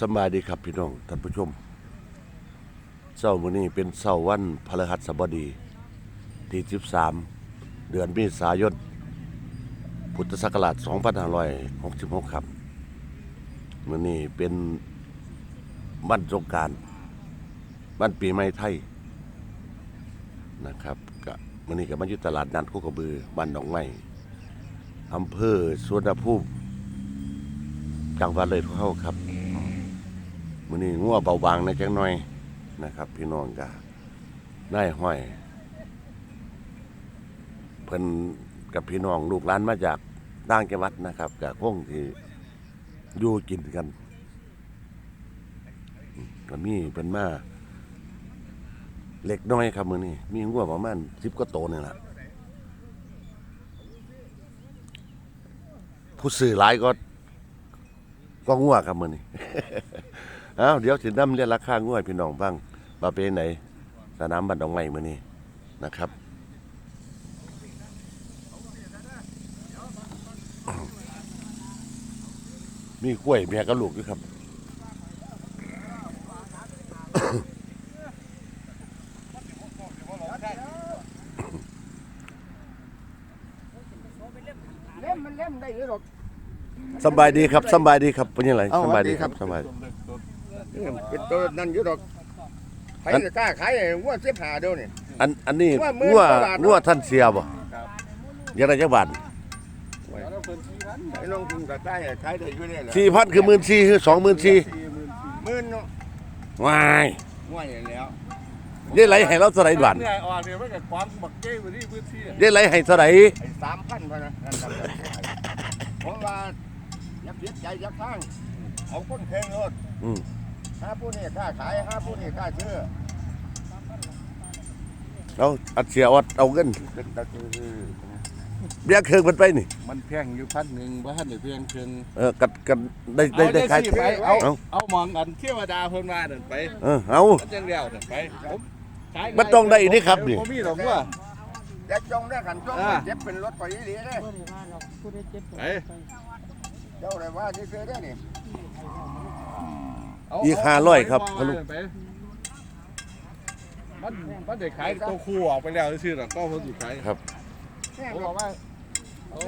สบายดีครับพี่น้องท่านผู้ชมเช้ามื้อนี้เป็นเช้าวันพฤหัสบดีที่ 13 เดือนเมษายนพุทธศักราช2566 ครับมื้อนี้เป็นวันสงการวันปีใหม่ไทยนะครับก็มื้อนี้ก็มาอยู่ตลาดนัดโคกระบือบ้านหนองไม้อำเภอสวนภูมิจังหวัดเลยทุกเขาครับ มื้อนี้งัวเบาบางในจังหน่อยนะครับ พี่น้องก็ได้ห้อยเพิ่นกับพี่น้องลูกหลานมาจากต่างจังหวัดนะครับก็คงที่อยู่กินกันอืมก็มีเพิ่นมาเล็กน้อยครับมื้อนี้มีงัวประมาณ10กว่าโตนี่ล่ะผู้ซื้อหลายก็ก็งัวครับมื้อนี้ อ้าวเดี๋ยวสินำเรียนราคางวดพี่น้องบ้างมาเป็นไหนสนามบันดองไม้มื้อนี้นะครับมีกล้วยเมียกับลูกด้วยครับเล่มมันเล่มได้หรือหรอกสำบายดีครับสำบายดีครับเป็นยังไงเอ้าสำบายดีสวัสดีคครัรับบสำบาย เป็นตัวนั่นอยู่หรอกใครจะกล้าขายว่าเสียผ่าเดียวนี่ อันอันนี้ว่าหมื่นงัวกว่าบาทเนอะ งัวท่านเสียบ่ยังไงจักบาทไอ้น้องคุณก็ขายขายได้อยู่เนี่ยแหละสี่พันคือหมื่นสี่คือสองหมื่นสี่หมื่นเนาะวายว่าอย่างแล้วเย้ไหลให้เราเท่าไหร่บาทเนี่ยออกเนี่ยมันกับความบักเก้ไปที่พื้นที่เย้ไหลให้เท่าไหร่ไอ้สามพันพอนะนั่นครับผมว่าอย่าเสียใจอย่าข้างเอาคนแข่งรถอืม ห้าผู้นี่ค่าขายห้าผู้นี่ค่าซื้อเอาอัดเสียอดเอาเงินเป็นตะคือเบี้ยเครื่องมันไปนี่ มันแพงอยู่พันหนึ่งบ้านหรือเพียงเพียงเออกัดกันได้ได้ได้ขายไปเอาเอา เอามองกันเทวดาเพิ่นมาเดินไปเออเอามันจังเดียวเดินไปผมขายมันต้องได้นี่ครับนี่ ผมมีหรอกว่าแจ็คจงได้ขันจงอ่า เจ็บเป็นรถไปดีเลยไป เจ้าอะไรว่าซื้อได้นี่ เาอีกเ500ครับเอาไปมันมันได้ขายตัวคู่ออกไปแล้วซื่อๆหรอกก็เพิ่นสิขายครับแพงผมหรบออกกว่า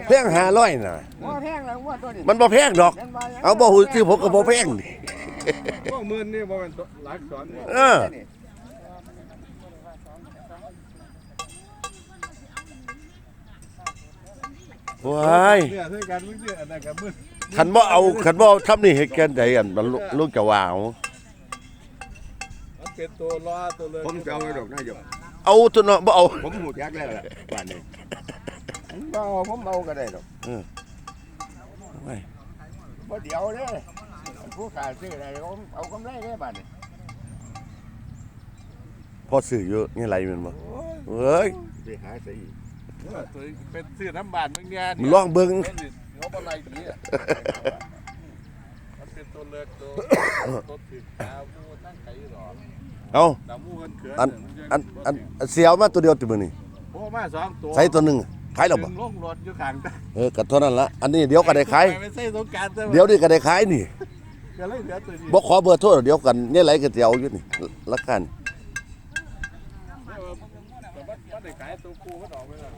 แพงห้าร้อยน่ะว่าแพงแล้วว่าตัวนี้มันบ่แพงดอก เอาบ่หูที่ผมก็บ่แพงนี่พวกหมื่นนี่บ่แม่นตัวหลักสอนนี่เออว้ายเนี่ยเท่ากันมึงเนี่ยอันนั้นก็หมื่น คันบ่เอาคันบ่เอาทำนี่เฮ็ดแกันใดอันมันลูกลูกจะว่าเอามันเป็นตัวล้อตัวเลยผมจะเอาไว้ดอกนายกเอาตัวเนาะบ่เอาผมหูจักแล้วล่ะบ้านนี้ผมเอาผมเอาก็ได้ดอกไว้บ่เดี๋ยวเด้อผู้ขายซื้ออะไรผมเอากำไรได้บ้านนี้พอซื้ออยู่นี่ไรแม่นบ่เอ้ยไปหาซื้ออีกเออตัวเป็นซื้อน้ำบานบางแง่มันลองเบิ่ง เขาบ่ไล่ดีอะมันเป็นตัวเลือกตัวตัวถือดาวมูตั้งไก่หรอเอาดาวมูเงินเขืออันอันอันอันเสียวมาตัวเดียวติมื้อนี้โอ้มาสองตัวใส่ตัวหนึงขายแล้วบ่หนึ่งลงรถอยู่ข้างตาเออก็เท่านั้นละอันนี้เดี๋ยวก็ได้ขายไม่ใช่สงกรารเดี๋ยวนี้ก็ได้ขายนี่ก็เลยเหลือตัวนี้บ่ขอเบอร์โทรเดี๋ยวกันนี่ไรก็สิเอาอยู่นี่ราคานี่แต่ว่าแต่ว่าว่าได้ขายตัวกูก็ออกไปแล้ว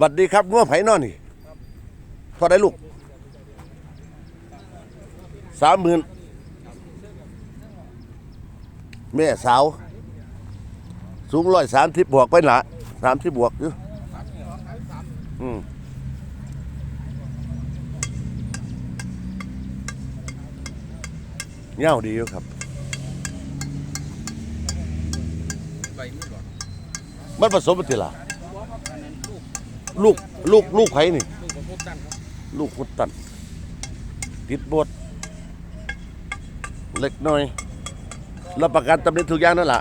บัดดีครับงัวไผ่นอนนี่เท่าได้ลูก30,000แม่สาว สูง130บวกไปหละ30บวกอยู่อืมเงาดีอยู่ครับ มันผสมกันติล่ะ ลูกลูกลูกไผนี่ลูกพุดตันติดบดเล็กน้อยรับประกันตำหนิทุกอย่างนั่นแหละ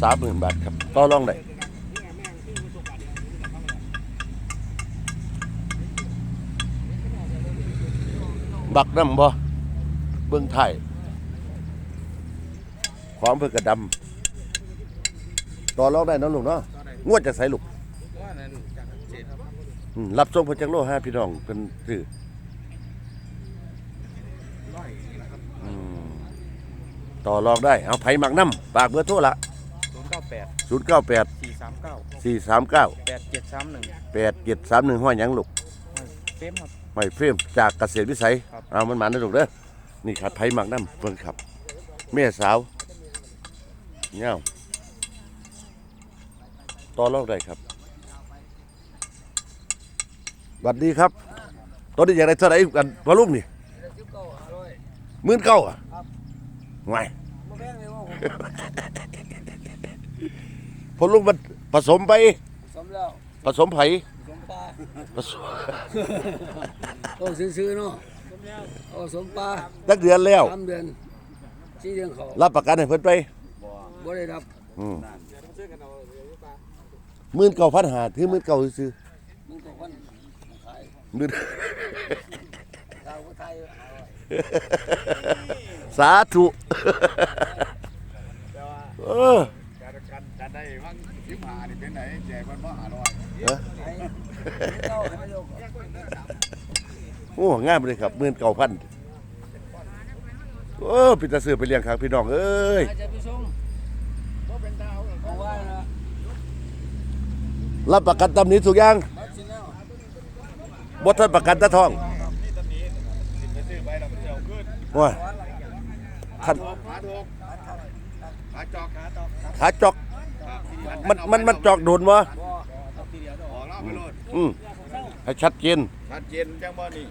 สามหมื่นบาทครับต่อรองได้บักน้ำบ่เบื้องไทย ความเพื่อกระดำต่อรองได้เนาะลูกเนาะตอนไหนงวดจากไสลูกว่านั่นจากเจ็ดอืมรับส่งเพิ่นจักโลห้าพี่น้องเพิ่นซื้อร้อยนะครับอืมต่อรองได้เอาไผมักน้ำฝากเบอร์โทรละศูนย์เก้าแปด098สี่สามเก้า439แปดเจ็ดสามหนึ่ง8731ห้อยหยังลูก เฟมครับห้อยเฟรมจากเกษตรวิสัย ครับ เอามันมาได้อลูกเด้อนี่ครับไผมักน้ำเพิ่นครับ แม่สาว เงาต่อรองได้ครับสวัสดีครับ ตอนนี้อยากได้เท่าไหร่กันพอลุงนี่หมื่นเก้าอะไงพอลุงมันผสมไปสมแล้วผสมไผ่สมปลาผสมโอ้ซื้อๆเนาะโอ้สมปลาตั้งเดือนแล้วสามเดือนสี่เดือนเขารับประกันให้เพิ่นไป บ่ได้รับหมื่นเก้าพันหาถือหมื่นเก้าซื้อมึงก็คนขายๆหมื่นดาวก็ไทยสาธุเออการกันกันได้ว่างสิบหานี่เป็นไหนแจกมันว่าหาร้อยไอ้เจ้าให้มันยกโอ้งามเลยครับหมื่นเก้าพันโอ้ปิตาซื้อไปเลี้ยงครับพี่น้องเอ้ย อาจจะไปส่ง ก็เป็นดาว เพราะว่านะ รับประกันตำหนี้ทุกอย่างบ่ทันประกันตะทองนี่ตอนนี้าขันขาจอกขาจอก มันมันมันจอกโดนบ่ออกเล่าไปโลดอืมให้ชัดเจนชัดเจนจังบ่นี่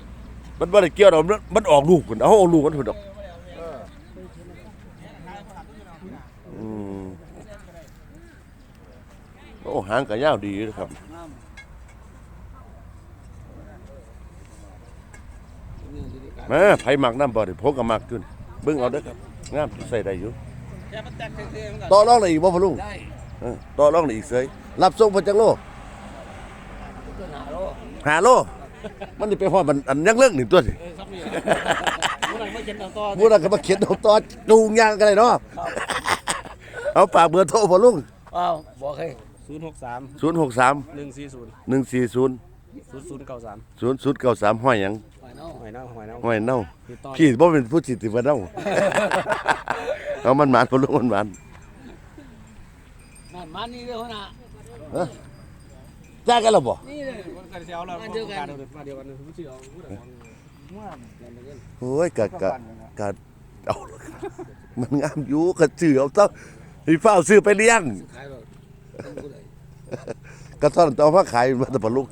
มันบ่ได้เกี่ยวดอกมันออกลูกพุ่นเอาเอาลูกมันพุ่นดอกอออืม อ้หางก็ยาวดีนะครับน้ำนี่สิได้การแหม่ไผมักน้ำบ่ได้พกก็มักขึ้นเบิ่งเอาเด้อครับงามใส่ได้อยู่แค่มันแตกเท่ๆมันก็ต่อรองได้อีกบ่พ่อลุงได้เออต่อรองได้อีกเสยรับส่งเพิ่นจักโลต้นหาโลห้าโลมันสิไปฮอดมันอันยังเลิกนี่ตัวสิเออครับนี่เมื่อไหร่มาเขียนต่อต่อผู้นั้นก็มาเขียนเอาต่อจูงยางกันเลยเนาะเอาฝากเบอร์โทรพ่อลุงอ้าวบอกให้ ศูนย์หกสาม063หนึ่งสี่ศูนย์140ศูนย์ศูนย์เก้าสาม0093ห้อยหยังไปเนาะหอยเน่าหอยเน่าห้อยเน่าติดต่อพี่บ่เป็นผู้สิติว่าเน่าเอามันหมานพ่อลุงมันหมานนั่นมานี่เด้อหัวหน้าเอ้อจ้ากันแล้วบ่นี่เลยกันเสียวเรามาเจอกันมาเดียวกันผู้เชี่ยวผู้ใดม่วนเงินเดือนโอ้ยกะกะกะเอามันงามอยู่กะซื้อเอาซะให้ฟ้าวซื้อไปเลี้ยง ขายแบบเป็นผู้ใดกะซ่อนเอามาขายมาแต่ปลุก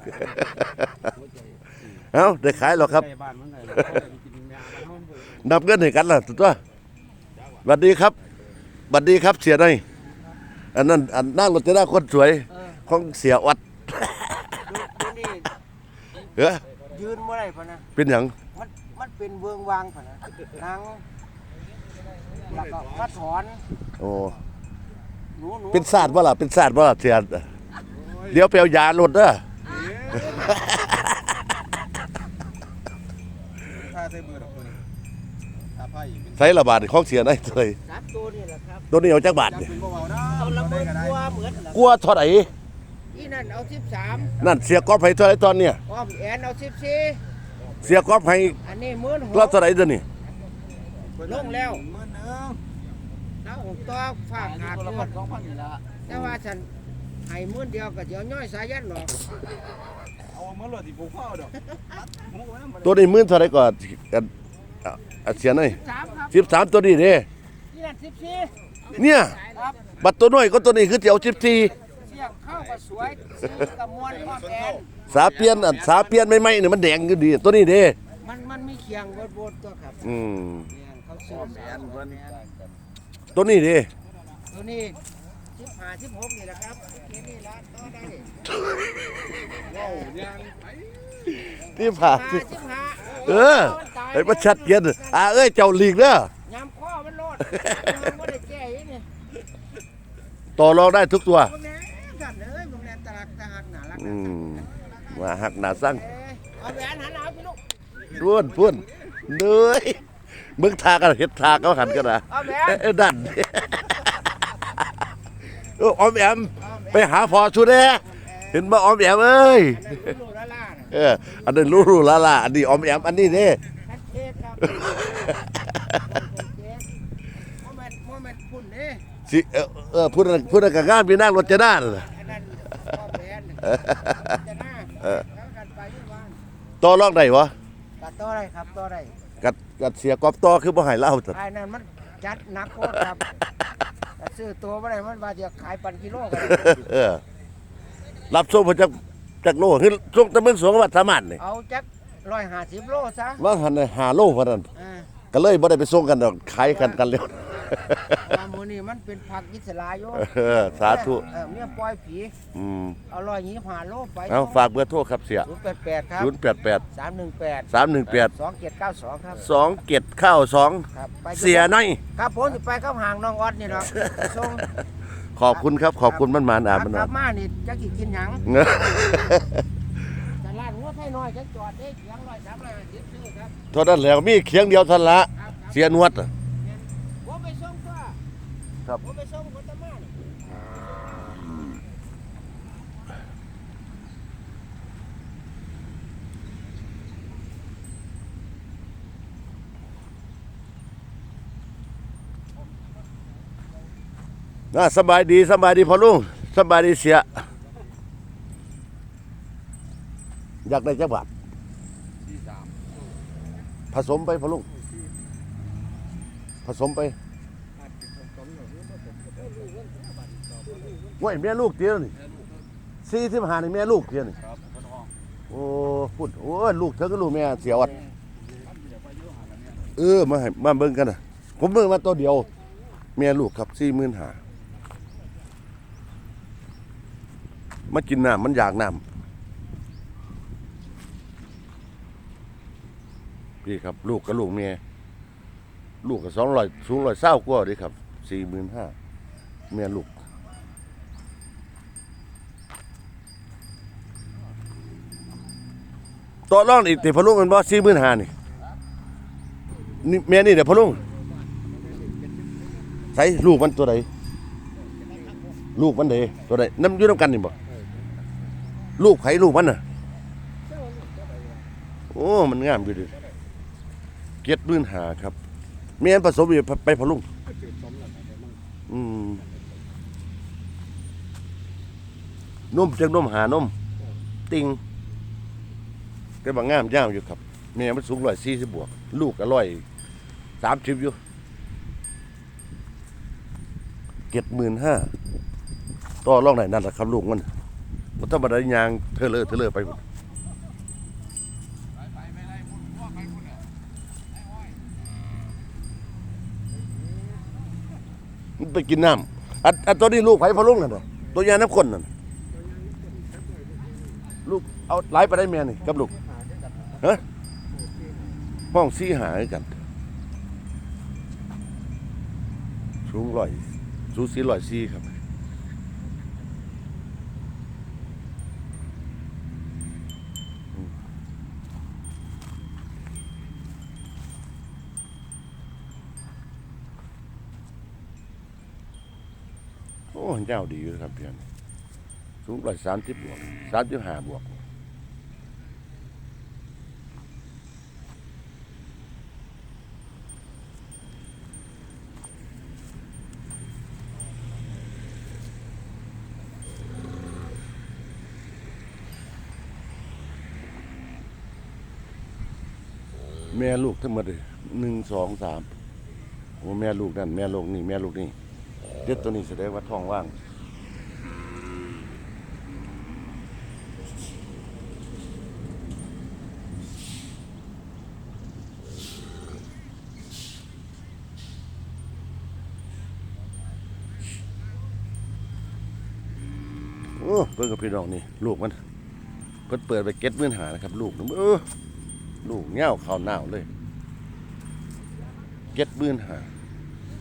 เอ้าได้ขายแล้วครับ ใกล้บ้านมันเลยกินยาบ้านมันนับเงินให้กันล่ะสุดตัวสวัสดีครับสวัสดีครับเสียหน่อยอันนั้นอันนั่งรถจะได้คนสวยเออของเสียวัดตัวนี้เอ้อยืนบ่ได้พะนะ เป็นหยังมันมันเป็นเบืองวางพะนะนางแล้วก็มาถอนโอ้หนูหนูเป็นศาสตร์บ่ล่ะเป็นศาสตร์บ่ล่ะเสีย เดี๋ยวไปเอายาลดเด้อถ้าใส่มือดอกมือถ้าไพ่เป็นใช้ระบาดของเสียหน่อยเลยครับตัวนี้แหละครับตัวนี้เอาจักบาทจับนี่เป็นเบาๆนะเอาละเมิดกลัวเหมือนล่ะกลัวเท่าไหร่อีนั่นเอาสิบสามนั่นเสียก๊อฟให้เท่าไหร่ตอนเนี้ยอ้อมแอนเอาสิบสี่เสียก๊อฟให้อันนี้หมื่นหรอบกเท่าไหร่เดี๋ยวนี้ ลงแล้ว มือหนึ่ง แล้วหกตัวฝากขาดตัวละหมพัดนสองพันนี่ละแต่ว่าฉัน ให้หมื่นเดียวก็เดี๋ยวย่อยสายันหรอกเอามือหลดที่ผูกข้อดอกตัวนี้หมื่นเท่าไหร่ก่อนอันอะอะเสียหน่อยสามครับสิบสามตัวนี้เด้นี่นั่นสิบสี่เนี่ยครับบัตรตัวน้อยก็ตัวนี้คือเจียวสิบสี่เสียงเข้าก็สวยซื้อกระมวลอ้อมแอนสาเปียนอันสาเปียนไม่ไหมเนี่ยมันแดงก็ดีตัวนี้เด้มันมันมีเคียงบดๆตัวครับอืมเนี่ยเขาซื้อแสนเพิ่นตัวนี้เด้ตัวนี้สิบห้าสิบหกนี่แหละครับแค่นี้ละต่อได้ว้าวยังที่ผ่าห้าสิบห้าเออไอ้ประชัดเกียนอ่าเอ้ยเจ้าหลีกเด้อยำข้อมันโลดมันบ่ได้แก้อีนี่ต่อรองได้ทุกตัวพวกนี้กันเอ้ยพวกนี้ตะลักตะหักน่ารักอืมว่าหักหนาสั่งเอ้ยเอาแหวนหันเอาพี่ลูกพูนพูนเนื้อยมึงทากันเฮ็ดทาเขาหันกันนะเอาแหวเอ้นยเอ้ยดันเออออมแอมเอาแหวไปหาพอชุดแน่เห็นบ่ออมแอมเอ้ยลูกละล่าน่ะเอออันนั้นรู้รู้ละล่ะอันนี้ออมแอมอันนี้เด้คัดเทศครับโมเมนต์โมเมนต์พุ่นเด้สิเออเออพูดอะไรพูดอะไรกับงานพี่นั่งรถจะด้านน่ะอันนั้นพ่อแบนจะหน้าเออแล้วกันไปที่บ้านต่อรองได้วะตัดต่อได้ครับต่อได้กัดกัดเสียกอบต่อคือบ่ให้เล่าตัดไอ้นั่นมันจัดหนักโคตรครับแต่ ซื้อตัวบ่ได้มันว่าจะขายปันกิโลกันเออ รับส่งมาจากจากโลคือส่งแตะเมืองสวงวัดสามานนี่เอาจักร้อยห้าสิบโลซะว่าหันน่ะหาโลพะนั้นอ่า ก็เลยบ่ได้ไปส่งกันดอกขายกันกันเร็ว ว่าหมูนี่มันเป็นผักอิสระอยู่เออสาธุ เออเมียปล่อยผีอืมเอาร้อยยี่ห้าโลไปเอาฝากเบอร์โทรครับเสียศูนย์แปดแปดครับ088สามหนึ่งแปด318สองเจ็ดเก้าสองครับ2เกียรติข้าวสองครับไปเสียหน่อย ครับผมจะไปเข้าห่างน้องออดนี่หรอกไปส่งขอบคุณครับ ขอบคุณมันมานอ่านมันกหน่ลัอยบมานี่จะกินกินหยังเงอะแต่ร้านหัวไทยน้อยจะจอดได้เสียงร้อยสามร้อยห้าสิบซื้อครับเท่านั้นแล้วมีเคียงเดียวเท่านั้นละ ครับครับเสียนวดอะผมไปส่งตัว ครับผมไปส่งคนตะมานี่น่าสบายดีสบายดีพอลุงสบายดีเสีย อยากได้จักบาทที่สามผสมไปพอลุงผสมไป ว่าแม่ลูกเตี้ยนี่สี่สิบห้านี่แม่ลูกเตี้ยนี่ครับกระทองโอ้พูดโอ้ยลูกเธอก็ลูกแม่เสียวัดเออมาให้มาเบิ่งกันนะผมเบิ่งมาตัวเดียว แม่ลูกครับสี่หมื่นห้ามากินน้ำมันอยากน้ำพี่ครับ ลูกกับลูกเมียลูกกับสองร้อยสูงร้อยเศร้ากว่าดิครับสี่หมื่นห้าเมียลูก ต่อรองอีกติพะลุงมันบ่สี่หมื่นห้านี่นี่แม่นี่เดี๋ยวพะลุงใส่ลูกมันตัวใดลูกมันเดตัวใดน้ำยืดน้ำกันนี่บ่ลูกไผลูกมันน่ะโอ้มันงามอยู่ดิเกียรติหมื่นหาครับแม่นผสมอยู่ไปพะลุงอืมนมจากนมหานุ่มติง แต่บางงามยาวอยู่ครับแม่มันสูงร้อยสี่สิบบวก ลูกก็ร้อยสามสิบอยู่เจ็ดหมื่นห้าต่อร่องไหนนั่นแหละครับลูกมันมันต้องมาได้ยางเธอเลอะเธอเลอะไปหมดมันไปกินน้ำอันอันตัวนี้ลูกไผ่พะลุงนั่นน่ะตัวยาน้ำข้นนั่นลูกเอาไหลไปได้แม่นี่กับลูก ฮะห้องซี่หาคือกัน สูงร้อยสูงสี่ร้อยสี่ครับโอ้เจ้าดีอยู่ครับเพื่อนสูงร้อยสามสิบบวกสามสิบห้าบวก แม่ลูกทั้งหมดเลยหนึ่งสองสามโอ้แม่ลูกนั่นแม่ลูกนี่แม่ลูกนี่เด็ดตัวนี้แสดงว่าท้องว่างโอ้เพิ่งกับพี่น้องนี่ ลูกมันเพิ่นเปิดไปเก็ตเมื่อนหานะครับ ลูกนะเออ ลูกเงี้ยวข้าวหนาวเลยเก็ดมื่นหา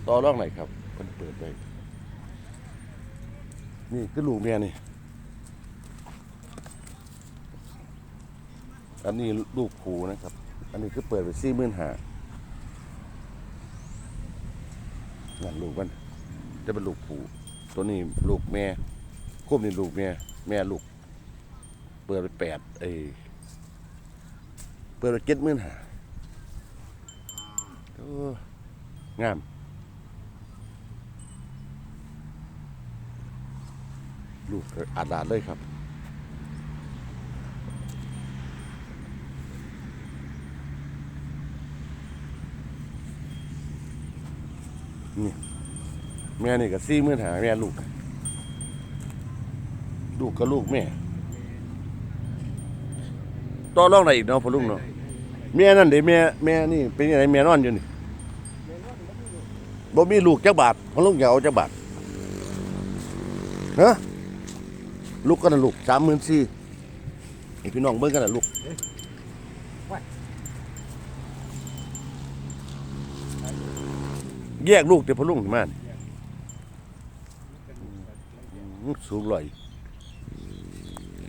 ต่อรองไหนครับเพิ่นเปิดไปนี่คือลูกเมียนี่ อันนี้ลูกผูนะครับ อันนี้คือเปิดไปสี่หมื่นหานั่นลูกมันจะเป็นลูกผูตัวนี้ลูกแม่คมนี่ลูกแม่แม่ลูก เปิดไปแปดเอ้ เปิดเจ็ดมื่นหาโอ้งาม ลูกอาดาดเลยครับนี่แม่นี่ก็สี่มื่นหาแม่ลูก ลูกก็ลูกแม่ ต่อรองไหนอีกเนาะพ่อลุงเนาะแม่นั่นเด้แม่แม่นี่เป็นยังไงแม่นอนอยู่นี่บ่มีลูกจักบาทพ่อลุงอยากเอาจักบาทฮะลูกก็น่ะลูกสามหมื่นสี่ให้พี่น้องเบิ่งกันน่ะลูกแยกลูกเดี๋ยวพ่อลุงมานี่อืมสูงร้อย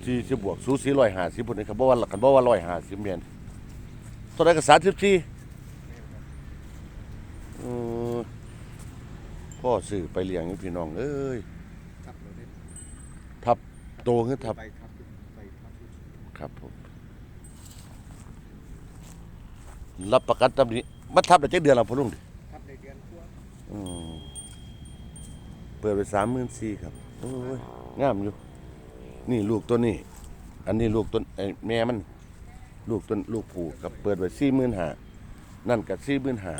สี่สิบบวกสูสี่ร้อยห้าสิบพุ่นนี่ครับบ่ว่ากันบ่ว่าร้อยห้าสิบเมนเท่าไรก็สามสิบสี่เออพ่อซื้อไปเลี้ยงให้พี่น้องเอ้ยครับเราได้ทับโตขึ้นทับไปครับไปครับครับผมรับประกันตำหนี้มาทับได้จักเดือนแล้วพ่อลุงดิครับในเดือนกว่าอืมเปิดไปสามหมื่นสี่ครับโอ้ยงามอยู่ นี่ลูกตัวนี้ อันนี้ลูกตัวไอ้แม่มัน ลูกตัวลูกผูกกับเปิดไว้สี่หมื่นห้านั่นกับสี่หมื่นห้า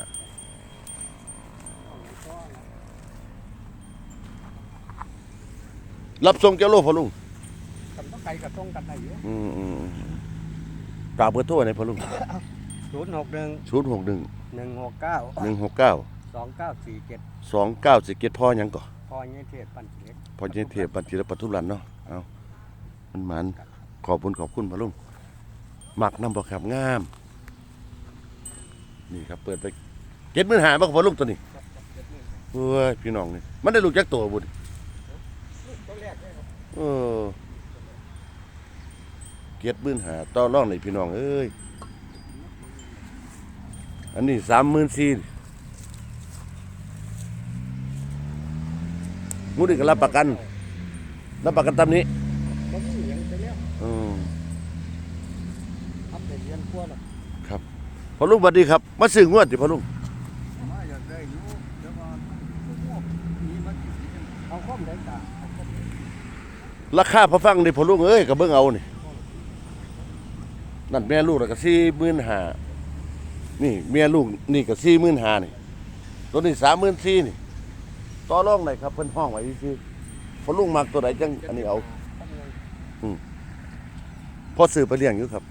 รับส่งเจ้าโลพอลุงกันต้องไกลกับตรงกันได้อยู่อืมอืมอืมกราบเบอร์โทรในพอลุงศูนย์หกหนึ่งศูนย์หกหนึ่งหนึ่งหกเก้าหนึ่งหกเก้าสองเก้าสี่เจ็ดสองเก้าสิเกตพ่อหยังก่อพอเงี้ยเทศปันเล็กพอเจเทียบปัจจิรปทุรันเนาะเอา มันมันขอบคุณขอบคุณพอลุงหมักน้ำบอกครับงาม นี่ครับเปิดไปเจ็ดมื่นหาบ้างพอลุงตัวนี้เฮ้ยพี่น้องนี่มันได้ลูกจักตัวบุญตัวแรกเลยครับเออเจ็ดมื่นหาต่อรองในพี่น้องเอ้ยอันนี้สามหมื่นสี่มูนี่ก็รับประกัน รับประกันตามนี้มีอย่างไปแล้ว อืม ทำในเดือนกว่าแล้วพอลุงสวัสดีครับ มาซื้องวดติพอลุงมาอยากได้อยู่แต่ว่ามีมันกี่ปีเอาข้อมได้จ้ะเอาข้อมได้ราคาพอฟังดิพอลุงเอ้ยกับเบิ่งเอานี่นั่นแม่ลูกแล้วก็สี่หมื่นห้านี่แม่ลูกนี่ก็สี่หมื่นห้านี่ตัวนี้สามหมื่นสี่นี่ต่อรองไหนครับเพิ่นห้องไว้ซื่อพอลุงมักตัวไหนจังอันนี้เอาพอซื้อไปเลี้ยงอยู่ครับ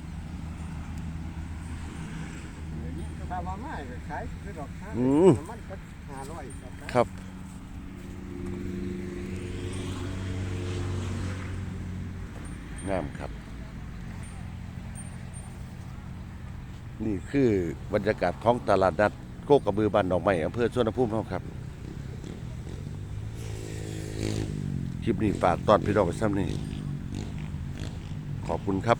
ถ้าว่าไม่ ขายคือดอกค้าอืมมันก็ห้าร้อยครับครับ งามครับ นี่คือบรรยากาศท้องตลาดนัด โคกกระบือบ้านดอกไม้อำเภอสวนภูมิเราครับ คลิปนี้ฝากตอนพี่น้องไปซ้ำนี่ขอบคุณครับ